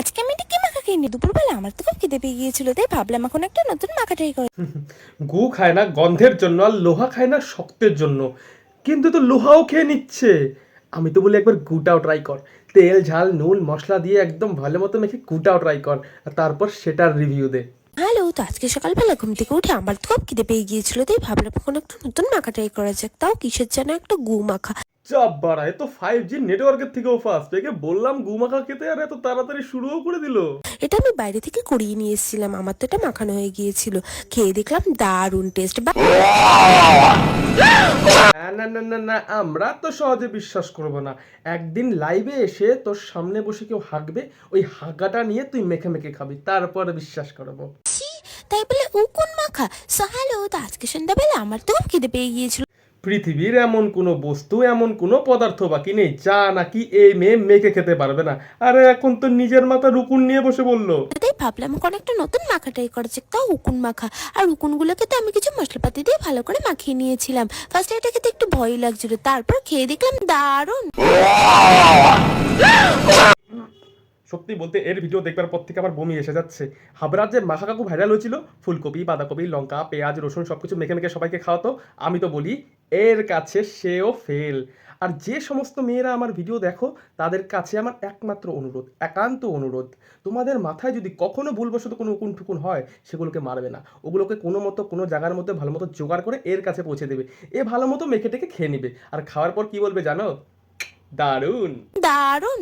আজকে আমি কি মাখা খাইনি দুপুরবেলা আমার তো খিদে পেয়ে গিয়েছিল তাই ভাবলাম এখন একটা নতুন মাখা ট্রাই করে। গু খায় না গন্ধের জন্য আর লোহা খায় না শক্তের জন্য। কিন্তু তো লোহাও খেয়ে নিচ্ছে। আমি তো বলি একবার গুটাও ট্রাই কর। তেল ঝাল নুন মশলা দিয়ে একদম ভালো মতো মেখে গুটাও ট্রাই কর। আর তারপর সেটার রিভিউ দে। হ্যালো তো আজকে সকালবেলা ঘুম থেকে উঠে আমার তো খিদে পেয়ে গিয়েছিল তাই ভাবলাম এখন একটা নতুন মাখা ট্রাই করা যাক। তাও কিসের যেন একটা গু মাখা। চাপ বাড়ায় তো ফাইভ জি নেটওয়ার্কের থেকেও ফাস্ট একে বললাম গু মাখা খেতে আর এত তাড়াতাড়ি শুরুও করে দিল। এটা আমি বাইরে থেকে করিয়ে নিয়ে এসেছিলাম আমার তো এটা মাখানো হয়ে গিয়েছিল। খেয়ে দেখলাম দারুণ টেস্ট বা না না না না আমরা তো সহজে বিশ্বাস করব না। একদিন লাইভে এসে তোর সামনে বসে কেউ হাঁকবে ওই হাঁকাটা নিয়ে তুই মেখে মেখে খাবি তারপরে বিশ্বাস করব। তাই বলে ও কোন মাখা? সো হ্যালো তো আজকে সন্ধ্যাবেলা আমার তো খিদে পেয়ে গিয়েছিল। পৃথিবীর এমন কোনো বস্তু, এমন কোনো পদার্থ বাকি নেই, যা নাকি এই মেয়ে মেখে খেতে পারবে না। আরে, এখন তো নিজের মাথা রুকুন নিয়ে বসে বলল। ভাবলাম এখন একটা নতুন মাখা ট্রাই করা যাক। তাও উকুন মাখা। আর উকুনগুলোকে তো আমি কিছু মশলাপাতি দিয়ে ভালো করে মাখিয়ে নিয়েছিলাম। ফার্স্টে এটা খেতে একটু ভয় লাগছিল, তারপর খেয়ে দেখলাম দারুণ। সত্যি বলতে এর ভিডিও দেখবার পর থেকে আমার বমি এসে যাচ্ছে। হাবড়ার যে মাখা কাকু ভাইরাল হয়েছিল, ফুলকপি, বাঁধাকপি, লঙ্কা, পেঁয়াজ, রসুন সব কিছু মেখে মেখে সবাইকে খাওয়াতো, আমি তো বলি, এর কাছে সেও ফেল আর যে সমস্ত মেয়েরা আমার ভিডিও দেখো, তাদের কাছে আমার একমাত্র অনুরোধ, একান্ত অনুরোধ, তোমাদের মাথায় যদি কখনো ভুলবশত কোনো উকুন টুকুন হয়, সেগুলোকে মারবে না। ওগুলোকে কোনো মতো, কোনো জায়গার মধ্যে ভালো মতো জোগাড় করে এর কাছে পৌঁছে দেবে। এ ভালো মতো মেখে টেকে খেয়ে নেবে। আর খাওয়ার পর কি বলবে জানো? দারুণ। দারুণ।